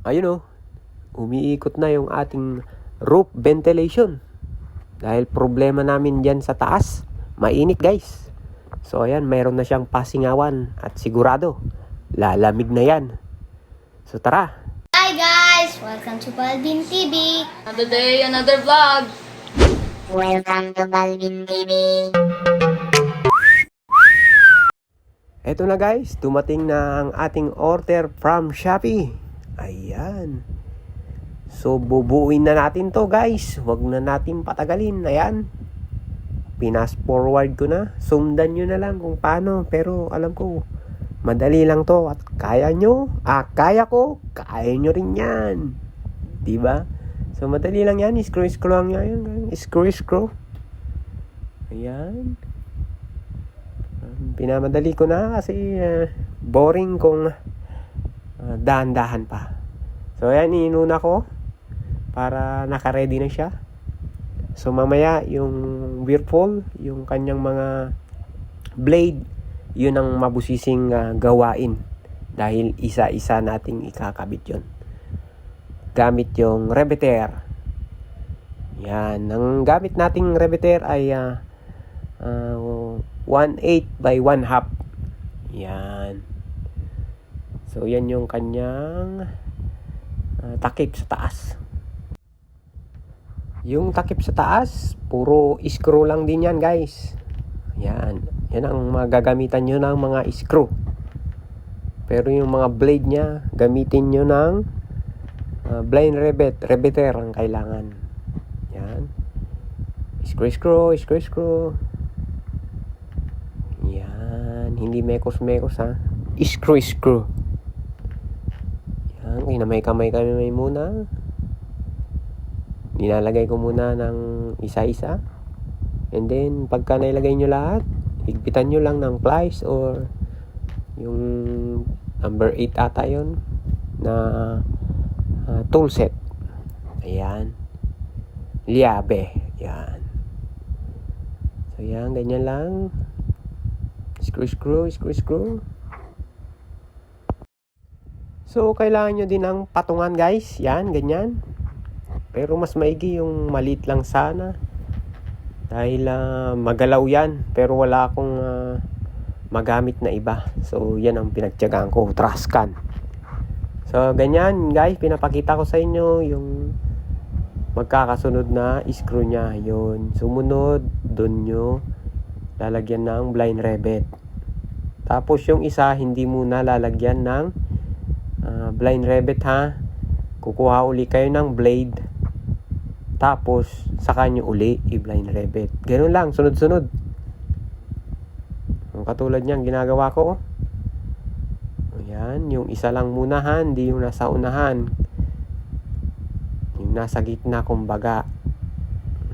ayun oh, umiikot na yung ating roof ventilation. Dahil problema namin dyan sa taas, mainit guys. So ayan, mayroon na siyang pasingawan at sigurado, lalamig na yan. So tara, Hi guys! Welcome to Balvin TV! Another day, another vlog. Welcome to Balvin TV! Eto na guys, dumating na ang ating order from Shopee. Ayan. So bubuuin na natin to guys. Huwag na natin patagalin. Ayan. Pinas forward ko na. Sundan nyo na lang kung paano. Pero alam ko, madali lang to. At kaya nyo. Ah, kaya ko. Kaya nyo rin yan. Diba? So madali lang yan. Screw-screw lang yan. Screw-screw. Ayan. Pinamadali ko na kasi uh, boring kung dahan-dahan pa. So ayan, inuna ko para naka-ready na siya. So mamaya yung whirlpool, yung kanyang mga blade, yun ang mabusising uh, gawain dahil isa-isa nating ikakabit yon gamit yung rebeter. Yan. Ang gamit nating rebeter ay uh, uh, 1/8 by 1 half. Yan. So, yan yung kanyang uh, takip sa taas. Yung takip sa taas, puro screw lang din yan, guys. Yan. Yan ang magagamitan nyo ng mga screw. Pero yung mga blade niya, gamitin nyo ng uh, blind rebet, rebeter ang kailangan. Yan. Screw, screw, screw, screw. Yan. Hindi mekos-mekos ha. Screw, screw. Yan. Kinamay-kamay kami muna. Nilalagay ko muna ng isa-isa. And then, pagka nailagay nyo lahat, higpitan nyo lang ng plies or yung number 8 ata yun na uh, tool set. Ayan. Liabe. Yan. So, yan. Ganyan lang. Screw, screw, screw, screw. So, kailangan nyo din ng patungan, guys. Yan, ganyan. Pero mas maigi yung maliit lang sana. Dahil ah, magalaw yan. Pero wala akong ah, magamit na iba. So, yan ang pinagtyagaan ko. Trascan. So, ganyan, guys. Pinapakita ko sa inyo yung magkakasunod na screw niya. Yun. Sumunod, dun nyo lalagyan ng blind rebet. Tapos yung isa, hindi muna lalagyan ng blind rebet ha. Kukuha uli kayo ng blade. Tapos, saka nyo uli i-blind rebet. Ganun lang, sunod-sunod. Yung katulad niyan, ginagawa ko. oh. Ayan, yung isa lang muna ha, hindi yung nasa unahan. Yung nasa gitna, kumbaga.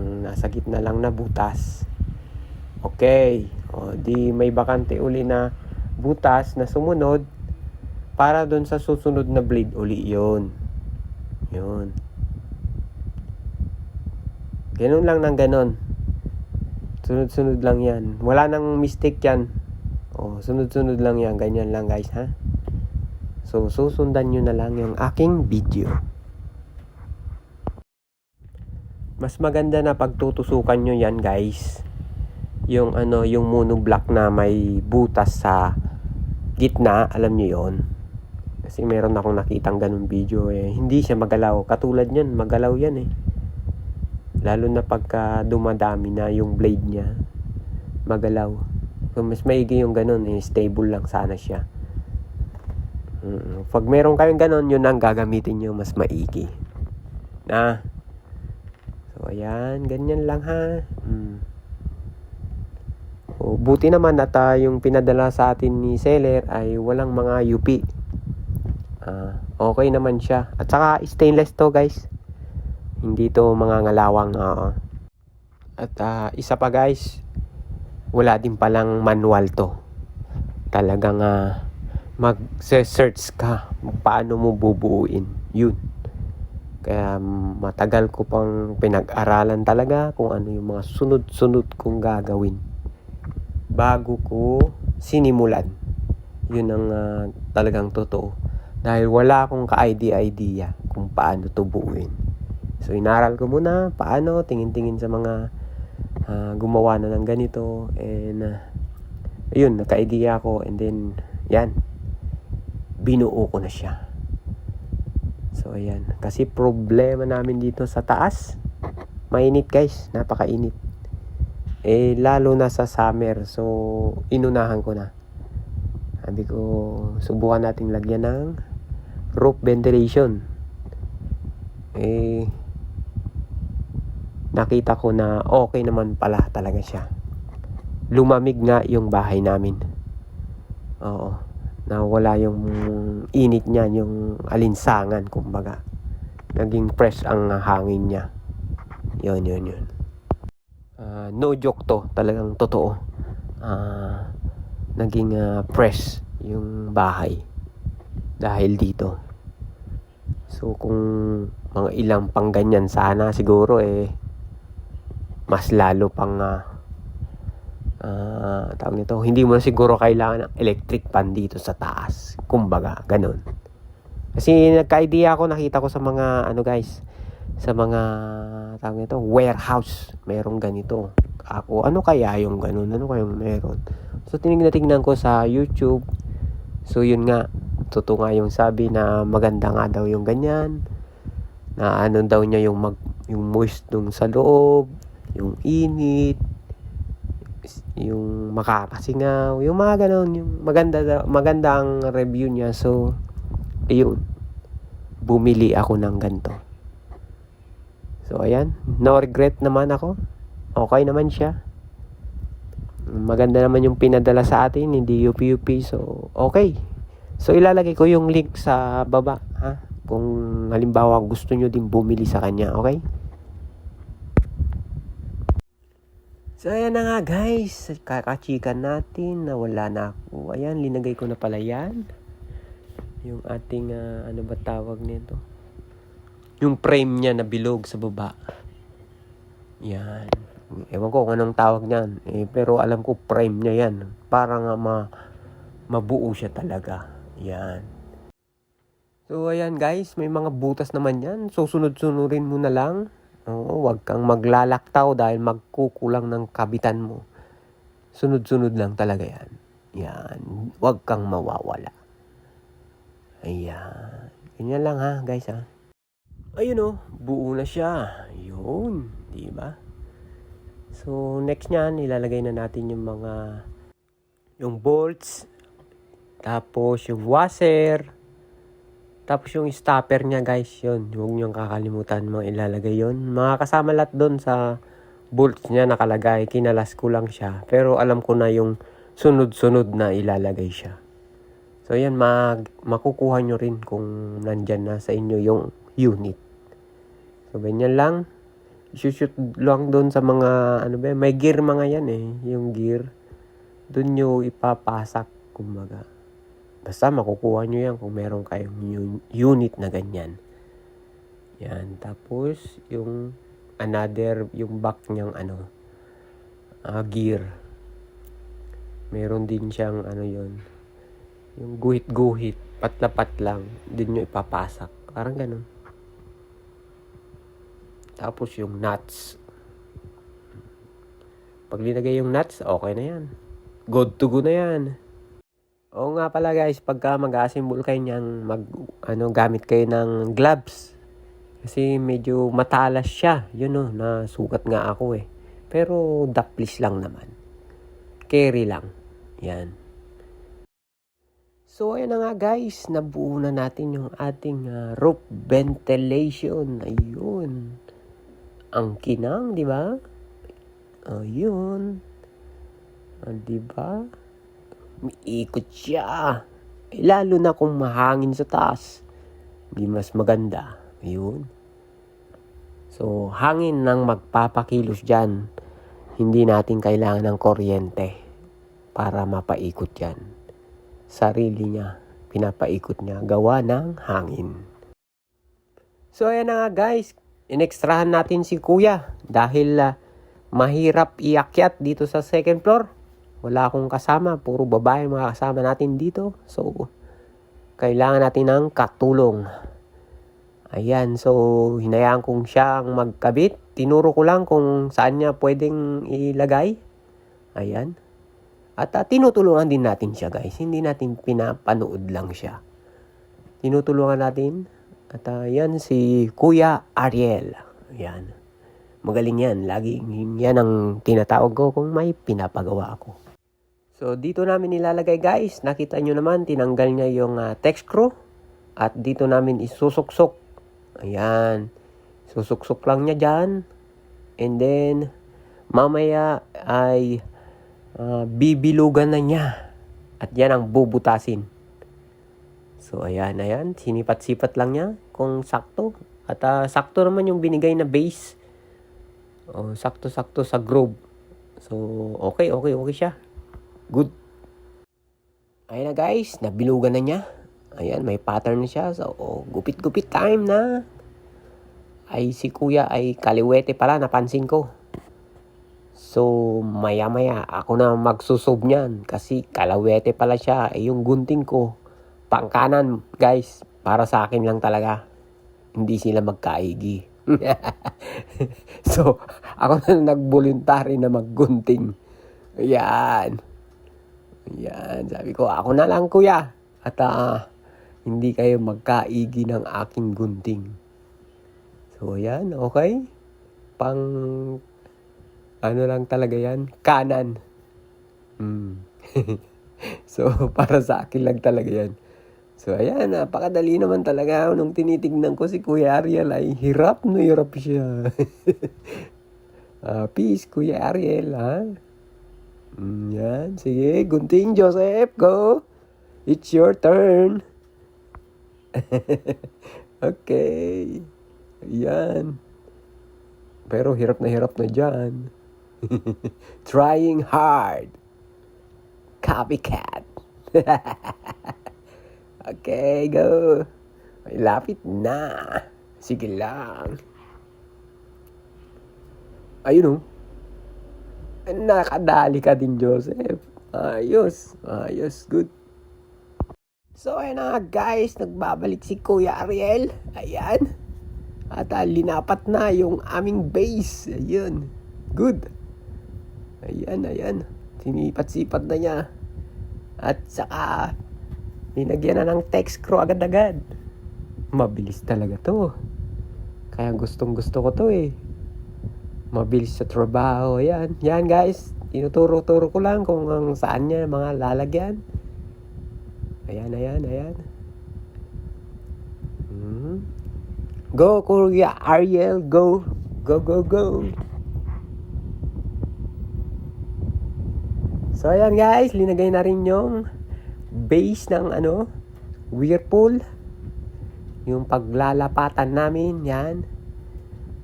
Nasa gitna lang na butas. Okay. O, di may bakante uli na butas na sumunod para doon sa susunod na blade uli yon yun. Ganun lang ng ganun. Sunod-sunod lang yan. Wala nang mistake yan. O sunod-sunod lang yan. Ganyan lang guys ha? So susundan nyo na lang yung aking video. Mas maganda na pagtutusukan nyo yan guys. Yung ano yung monoblock na may butas sa gitna. Alam nyo yon kasi meron akong nakitang ganun video eh. Hindi siya magalaw. Katulad niyan magalaw yan eh. Lalo na pagka dumadami na yung blade niya magalaw. So, mas maigi yung ganun eh. Stable lang sana siya. Mm pag meron kayong ganun yun ang gagamitin nyo mas maigi. Na? So ayan. Ganyan lang ha? Mm. O, buti naman at ah, yung pinadala sa atin ni seller ay walang mga UP. Ah, okay naman siya. At saka stainless to guys. Hindi to mga ngalawang. oo. At ah, isa pa guys, wala din palang manual to. Talagang ah, mag-search ka paano mo bubuuin. Yun. Kaya matagal ko pang pinag-aralan talaga kung ano yung mga sunod-sunod kong gagawin bago ko sinimulan. Yun ang ah, talagang totoo. Dahil wala akong ka-idea-idea kung paano to buuin. So, inaral ko muna paano, tingin-tingin sa mga ah, gumawa na ng ganito. And, ah, ayun, nagka-idea ako. And then, yan, binuo ko na siya. So, ayan. Kasi problema namin dito sa taas, mainit guys, napakainit. Eh, lalo na sa summer. So, inunahan ko na. Sabi ko, subukan nating lagyan ng roof ventilation. Eh, nakita ko na okay naman pala talaga siya. Lumamig nga yung bahay namin. Oo. Na wala yung init niya, yung alinsangan, kumbaga. Naging fresh ang hangin niya. Yun, yun, yun. Ah, no joke to, talagang totoo. Ah, naging ah, fresh yung bahay dahil dito. So kung mga ilang pang ganyan sana siguro eh mas lalo pang ah ah, tawag nito, hindi mo na siguro kailangan ng electric pan dito sa taas. Kumbaga, ganun. Kasi nagka-idea ako, nakita ko sa mga, ano guys, sa mga, tawag nito, warehouse. Merong ganito. Ako, ano kaya yung ganun? Ano kaya meron? So, tinignan-tignan ko sa YouTube. So, yun nga. Totoo nga yung sabi na maganda nga daw yung ganyan. Na ano daw niya yung, mag, yung moist dun sa loob. Yung init. Yung makakasingaw. Yung mga ganun. Yung maganda, maganda ang review niya. So, ayun. Bumili ako ng ganito. So, ayan. No regret naman ako. Okay naman siya. Maganda naman yung pinadala sa atin, hindi UP-UP. So, okay. So, ilalagay ko yung link sa baba. Ha? Kung halimbawa gusto nyo din bumili sa kanya. Okay? So, ayan na nga guys. Kakachikan natin na wala na ako. Ayan, linagay ko na pala yan. Yung ating, ah, ano ba tawag nito? Yung frame niya na bilog sa baba. Yan. Ewan ko kung anong tawag niyan. Eh, pero alam ko frame niya yan. Para nga ma mabuo siya talaga. Yan. So, ayan guys. May mga butas naman yan. So, sunod-sunurin mo na lang. Oo, wag kang maglalaktaw dahil magkukulang ng kabitan mo. Sunod-sunod lang talaga yan. Yan. Wag kang mawawala. Ayan. Ganyan lang ha, guys ha. Ayun oh, buo na siya. Yun, di ba? So, next niyan, ilalagay na natin yung mga yung bolts, tapos yung washer, tapos yung stopper niya guys, yun. Huwag niyong kakalimutan mga ilalagay yun. Mga kasama lahat doon sa bolts niya nakalagay. Kinalas ko lang siya. Pero alam ko na yung sunod-sunod na ilalagay siya. So yan, mag, makukuha nyo rin kung nandyan na sa inyo yung unit. So ganyan lang. Shoot lang doon sa mga, ano ba, may gear mga yan eh. Yung gear. Doon nyo ipapasak, kumbaga. Basta makukuha nyo yan kung meron kayong un- unit na ganyan. Yan. Tapos, yung another, yung back niyang ano, ah, gear. Meron din siyang ano yon yung guhit-guhit, patlapat lang, din nyo ipapasak. Parang ganun. Tapos yung nuts. Pag linagay yung nuts, okay na yan. Good to go na yan. Oo nga pala guys, pagka mag-assemble kayo niyang mag, ano, gamit kayo ng gloves. Kasi medyo matalas siya. Yun o, nasukat nga ako eh. Pero daplis lang naman. Carry lang. Yan. So, ayan na nga guys. Nabuo na natin yung ating ah, roof ventilation. Ayun. Ang kinang, di ba? Ayun. Ah, di ba? Umiikot siya. Eh, lalo na kung mahangin sa taas. Di mas maganda. Ayun. So, hangin nang magpapakilos dyan. Hindi natin kailangan ng kuryente para mapaikot yan. Sarili niya, pinapaikot niya, gawa ng hangin. So, ayan na nga guys. Inekstrahan natin si kuya dahil ah, mahirap iakyat dito sa second floor. Wala akong kasama, puro babae mga kasama natin dito. So, kailangan natin ng katulong. Ayan, so hinayaan kong siya ang magkabit. Tinuro ko lang kung saan niya pwedeng ilagay. Ayan. At ah, tinutulungan din natin siya guys. Hindi natin pinapanood lang siya. Tinutulungan natin. At ah, yan si Kuya Ariel. Ayan. Magaling yan. Lagi yan ang tinatawag ko kung may pinapagawa ako. So dito namin nilalagay guys. Nakita nyo naman tinanggal niya yung ah, text screw. At dito namin isusuksok. Ayan. Susuksok lang niya dyan. And then mamaya ay ah, bibilugan na niya. At yan ang bubutasin. So ayan, ayan. Sinipat-sipat lang niya kung sakto. At ah, sakto naman yung binigay na base. Oh, sakto-sakto sa groove. So, okay, okay, okay siya. Good. Ayan na guys, nabilugan na niya. Ayan, may pattern na siya. So, oh, gupit-gupit time na. Ay, si kuya ay kaliwete pala, napansin ko. So, maya-maya, ako na magsusub niyan. Kasi kalawete pala siya. Eh, yung gunting ko, pangkanan, guys. Para sa akin lang talaga. Hindi sila magkaigi. so, ako na nag-voluntary na maggunting. Ayan. Ayan. Sabi ko, ako na lang kuya. At ah, hindi kayo magkaigi ng aking gunting. So, ayan. Okay. Pang, ano lang talaga yan? Kanan. Mm. so, para sa akin lang talaga yan. So, ayan, napakadali naman talaga. Nung tinitignan ko si Kuya Ariel ay hirap na hirap siya. Ah, peace, Kuya Ariel, ha? Mm, yan, sige, gunting, Joseph, go. It's your turn. okay. Ayan. Pero hirap na hirap na dyan. Trying hard. Copycat. Okay, go. Ay, lapit na. Sige lang. Ayun oh. Nakadali ka din, Joseph. Ayos. Ayos. Good. So, ayun na guys. Nagbabalik si Kuya Ariel. Ayan. At ah, linapat na yung aming base. Ayun. Good. Ayan, ayan. Sinipat-sipat na niya. At saka, Linagyan na ng text screw agad-agad. Mabilis talaga to. Kaya gustong gusto ko to eh. Mabilis sa trabaho. Yan. Yan guys. Tinuturo-turo ko lang kung ang saan niya mga lalagyan. Ayan, ayan, ayan. Hmm. Go, Kuya Ariel. Go. Go, go, go. So, ayan guys. Linagay na rin yung base ng ano, whirlpool. Yung paglalapatan namin, yan.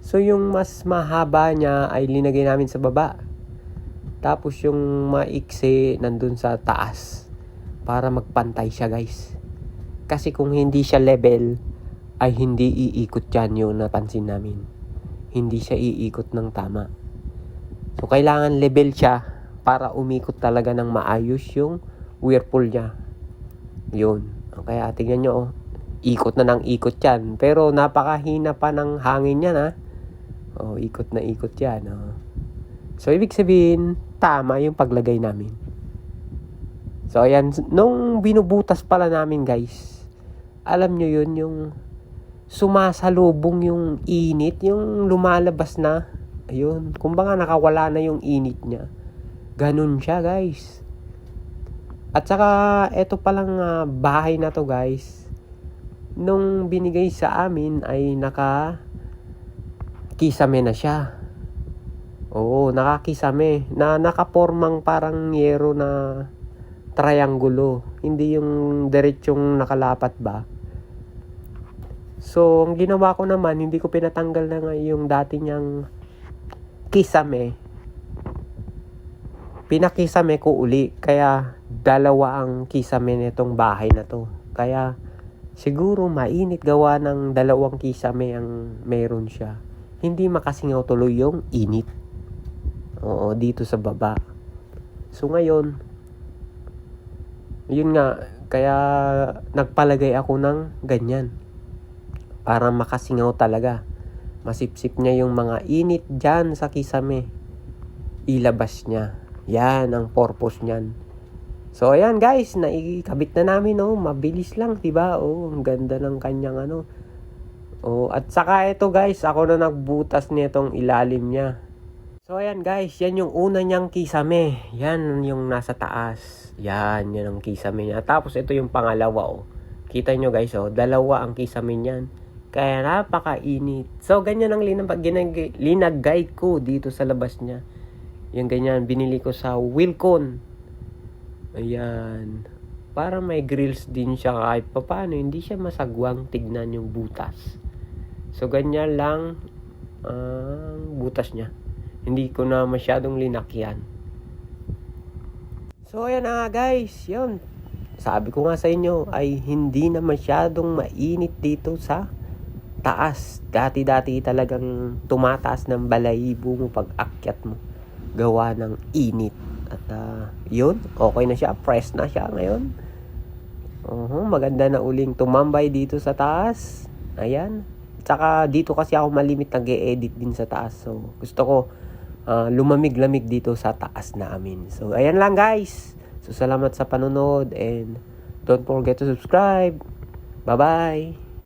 So, yung mas mahaba niya ay linagay namin sa baba. Tapos, yung maiksi nandun sa taas. Para magpantay siya, guys. Kasi kung hindi siya level, ay hindi iikot yan yung napansin namin. Hindi siya iikot ng tama. So, kailangan level siya para umikot talaga ng maayos yung whirlpool niya. Yun. Kaya tingnan nyo, oh. ikot na ng ikot yan. Pero napakahina pa ng hangin yan, ha. Oh, ikot na ikot yan. Oh. So, ibig sabihin, tama yung paglagay namin. So, ayan. Nung binubutas pala namin, guys, alam nyo yun, yung sumasalubong yung init, yung lumalabas na. Ayun. Kumbaga nakawala na yung init niya. Ganun siya, guys. At saka, eto palang uh, bahay na to guys. Nung binigay sa amin ay naka kisame na siya. Oo, nakakisame. Na nakapormang parang yero na triangulo. Hindi yung diretsong nakalapat ba. So, ang ginawa ko naman, hindi ko pinatanggal na nga yung dati niyang kisame. Pinakisame ko uli. Kaya, dalawa ang kisame nitong bahay na to. Kaya siguro mainit gawa ng dalawang kisame ang meron siya. Hindi makasingaw tuloy yung init. Oo, dito sa baba. So ngayon, yun nga, Kaya nagpalagay ako ng ganyan. Para makasingaw talaga. Masipsip niya yung mga init dyan sa kisame. Ilabas niya. Yan ang purpose niyan. So ayan guys, naikabit na namin oh, mabilis lang, 'di ba? Oh, ang ganda ng kanyang ano. Oh, at saka ito guys, ako na nagbutas nitong ilalim niya. So ayan guys, yan yung una niyang kisame. Yan yung nasa taas. Yan, yan ang kisame niya. Tapos ito yung pangalawa oh. Kita nyo guys oh, dalawa ang kisame niyan. Kaya napakainit. So ganyan ang linag linagay ko dito sa labas niya. Yung ganyan, binili ko sa Wilcon. Ayan. Para may grills din siya kahit papaano. Hindi siya masagwang tignan yung butas. So, ganyan lang ang butas niya. Hindi ko na masyadong linakyan. So, ayan na nga guys. Yun. Sabi ko nga sa inyo ay hindi na masyadong mainit dito sa taas. Dati-dati talagang tumataas ng balahibo mo pag akyat mo. Gawa ng init. At ah, yun, okay na siya. Fresh na siya ngayon. Uhum, maganda na uling tumambay dito sa taas. Ayan. Tsaka dito kasi ako malimit nag edit din sa taas. So, gusto ko ah, lumamig-lamig dito sa taas namin. So, ayan lang guys. So, salamat sa panonood and don't forget to subscribe. Bye-bye.